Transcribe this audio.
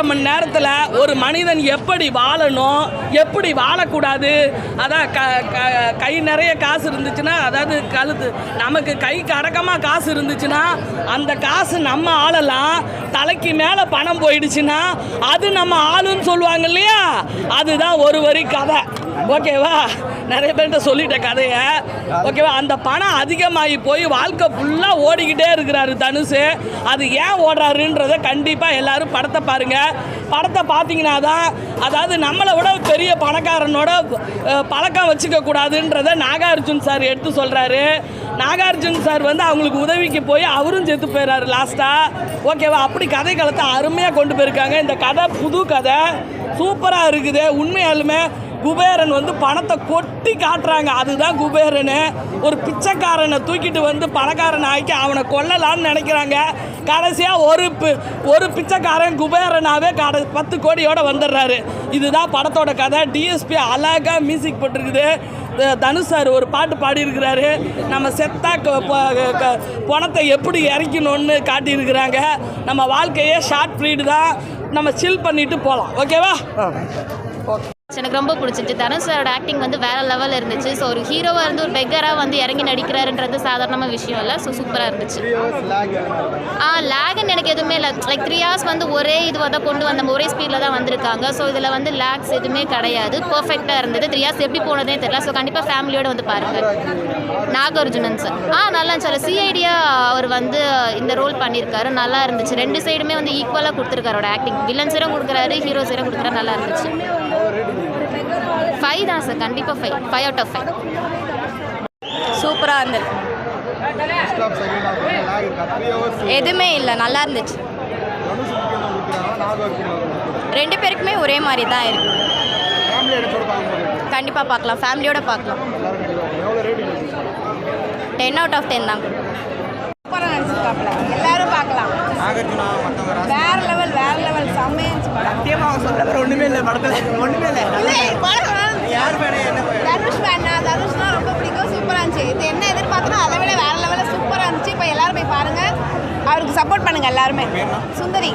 ஒன்றரை மணி நேரத்தில் ஒரு மனிதன் எப்படி வாழணும் எப்படி வாழக்கூடாது? அதான் க க- கை நிறைய காசு இருந்துச்சுன்னா அதாவது கழுத்து நமக்கு கைக்கு அடக்கமாக காசு இருந்துச்சுன்னா அந்த காசு நம்ம ஆளலாம். தலைக்கு மேலே பணம் போயிடுச்சுன்னா அது நம்ம ஆளுன்னு சொல்லுவாங்க இல்லையா? அதுதான் ஒரு வரி கதை. ஓகேவா? நிறைய பேர்கிட்ட சொல்லிட்டேன் கதையை. ஓகேவா? அந்த பணம் அதிகமாகி போய் வாழ்க்கை ஃபுல்லாக ஓடிக்கிட்டே இருக்கிறாரு தனுஷு அது ஏன் ஓடுறாருன்றத கண்டிப்பாக எல்லாரும் படத்தை பாருங்க. படத்தை பார்த்தீங்கன்னா தான் அதாவது நம்மளை விட பெரிய பணக்காரனோட பழக்கம் வச்சுக்க கூடாதுன்றத நாகார்ஜுன் சார் எடுத்து சொல்கிறாரு நாகார்ஜுன் சார் வந்து அவங்களுக்கு உதவிக்கு போய் அவரும் செத்து போயிடுறாரு லாஸ்ட்டாக ஓகேவா? அப்படி கதை காலத்தை அருமையாக கொண்டு போயிருக்காங்க. இந்த கதை புது கதை. சூப்பராக இருக்குது. உண்மையாலுமே குபேரன் வந்து பணத்தை கொட்டி காட்டுறாங்க. அதுதான் குபேரனு. ஒரு பிச்சைக்காரனை தூக்கிட்டு வந்து பணக்காரன் ஆக்கி அவனை கொல்லலாம்னு நினைக்கிறாங்க. கடைசியாக ஒரு பி- ஒரு பிச்சைக்காரன் குபேரனாவே கட பத்து கோடியோட வந்துடுறாரு. இதுதான் படத்தோட கதை. டிஎஸ்பி அழகாக மியூசிக் போட்டிருக்குது. தனுஷ் சார் ஒரு பாட்டு பாடியிருக்கிறாரு. நம்ம செத்தா பணத்தை எப்படி இறக்கணும்னு காட்டியிருக்கிறாங்க. நம்ம வாழ்க்கையே ஷார்ட் ப்ரீடு தான். நம்ம சில் பண்ணிட்டு போகலாம் ஓகேவா எனக்கு ரொம்ப பிடிச்சிருச்சு. தனுஷ் சாரோட ஆக்டிங் வந்து வேற லெவலில் இருந்துச்சு. ஸோ ஒரு ஹீரோவாக இருந்து ஒரு பெக்கராக வந்து இறங்கி நடிக்கிறாருன்றது சாதாரண விஷயம் இல்லை. ஸோ சூப்பராக இருந்துச்சு. ஆ லேக்னு எனக்கு எதுவுமே இல்லை. லைக் த்ரீ ஹவர்ஸ் வந்து ஒரே இதுவாக தான் கொண்டு வந்த ஒரே ஸ்பீடில் தான் வந்திருக்காங்க. ஸோ இதில் வந்து லேக்ஸ் எதுவுமே கிடையாது. பர்ஃபெக்டாக இருந்தது. த்ரீ ஹவர்ஸ் எப்படி போனதே தெரியல. ஸோ கண்டிப்பாக ஃபேமிலியோட வந்து பாருங்கள் நாகார்ஜுனன் சார். ஆ நல்லா இருந்துச்சு. அதில் சிஐடியா அவர் வந்து இந்த ரோல் பண்ணியிருக்காரு நல்லா இருந்துச்சு. ரெண்டு சைடுமே வந்து ஈக்குவலாக கொடுத்துருக்காரு அவரோட ஆக்டிங் வில்லன் சைடும் கொடுக்குறாரு ஹீரோ சைடும் கொடுக்குறாரு. நல்லா இருந்துச்சு. ஃபைவ் தான் சார் கண்டிப்பாக five five out of five சூப்பராக இருந்தது. எதுவுமே இல்லை நல்லா இருந்துச்சு. ரெண்டு பேருக்குமே ஒரே மாதிரி தான் இருக்கு. கண்டிப்பாக பார்க்கலாம் ஃபேமிலியோட பார்க்கலாம். டென் அவுட் ஆஃப் டென் தான். சூப்பராக எல்லாரும் பார்க்கலாம். வேற லெவல் வேற லெவல் படம். சத்தியமாக சொல்ற ஒண்ணுமே இல்லை படத்துல ஒண்ணுமே இல்லை. தனுஷ் வேணா. தனுஷ்னா ரொம்ப பிடிக்கும். சூப்பராக இருந்துச்சு. இது என்ன எதிர்பார்த்தனோ அதை விட வேற லெவலில் சூப்பராக இருந்துச்சு. இப்போ எல்லாரும் போய் பாருங்க. அவருக்கு சப்போர்ட் பண்ணுங்க எல்லாருமே. சுந்தரி.